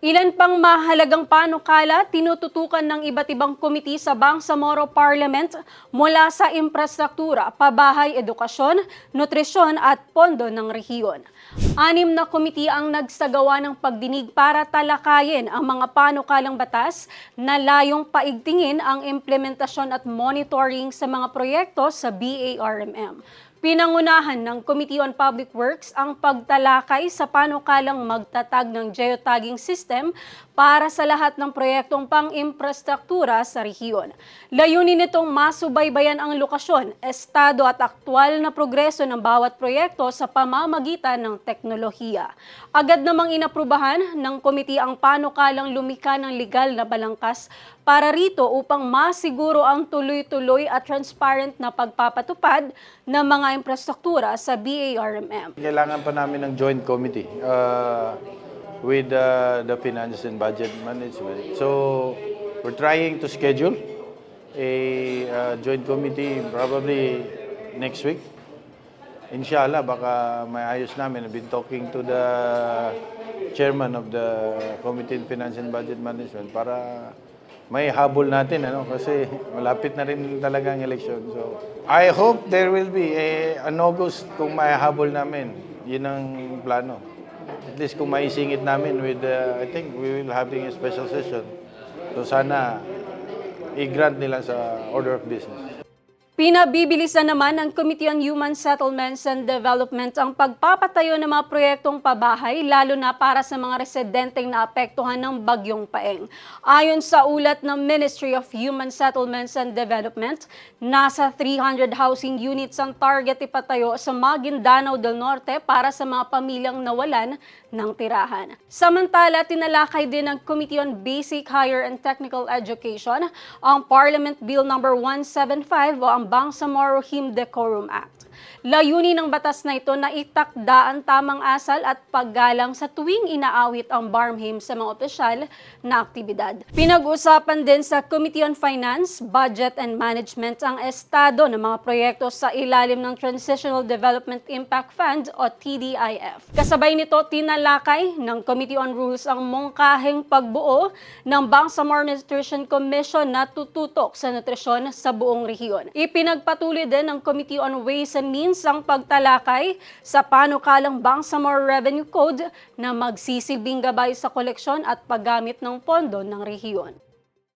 Ilan pang mahalagang panukala tinututukan ng iba't ibang komite sa Bangsamoro Parliament mula sa infrastruktura, pabahay, edukasyon, nutrisyon at pondo ng rehiyon. Anim na komite ang nagsagawa ng pagdinig para talakayin ang mga panukalang batas na layong paigtingin ang implementasyon at monitoring sa mga proyekto sa BARMM. Pinangunahan ng Committee on Public Works ang pagtalakay sa panukalang magtatag ng geotagging system para sa lahat ng proyektong pang-infrastruktura sa rehiyon. Layunin nitong masubaybayan ang lokasyon, estado at aktwal na progreso ng bawat proyekto sa pamamagitan ng teknolohiya. Agad namang inaprubahan ng komite ang panukalang lumika ng legal na balangkas para rito upang masiguro ang tuloy-tuloy at transparent na pagpapatupad ng mga infrastruktura sa BARMM. Kailangan pa namin ng joint committee uh, with uh, the finance and budget management. So, we're trying to schedule a uh, joint committee probably next week. Inshallah, baka may ayos namin. I've been talking to the chairman of the Committee on Finance and Budget Management para may habol natin ano kasi malapit na rin talaga ang election. So I hope there will be a an August kung may habol namin. Yun ang plano. At least kung maisingit namin with uh, I think we will having a special session. So sana i-grant nila sa order of business. Pinabibilisan naman ng Committee on Human Settlements and Development ang pagpapatayo ng mga proyektong pabahay lalo na para sa mga residenteng naapektuhan ng bagyong paeng. Ayon sa ulat ng Ministry of Human Settlements and Development, nasa 300 housing units ang target ipatayo sa Maguindanao del Norte para sa mga pamilyang nawalan ng tirahan. Samantala, tinalakay din ng Committee on Basic, Higher and Technical Education ang Parliament Bill No. 175 o ang Bangsamoro Him Decorum Act. Layunin ng batas na ito na itakda ang tamang asal at paggalang sa tuwing inaawit ang barm hymn sa mga opisyal na aktibidad. Pinag-usapan din sa Committee on Finance, Budget and Management ang estado ng mga proyekto sa ilalim ng Transitional Development Impact Fund o TDIF. Kasabay nito, tinalakay ng Committee on Rules ang mungkahing pagbuo ng Bangsamoro Nutrition Commission na tututok sa nutrisyon sa buong rehiyon. Ipinagpatuloy din ng Committee on Ways and Means ang pagtalakay sa panukalang Bangsamoro Revenue Code na magsisilbing gabay sa koleksyon at paggamit ng pondo ng rehiyon.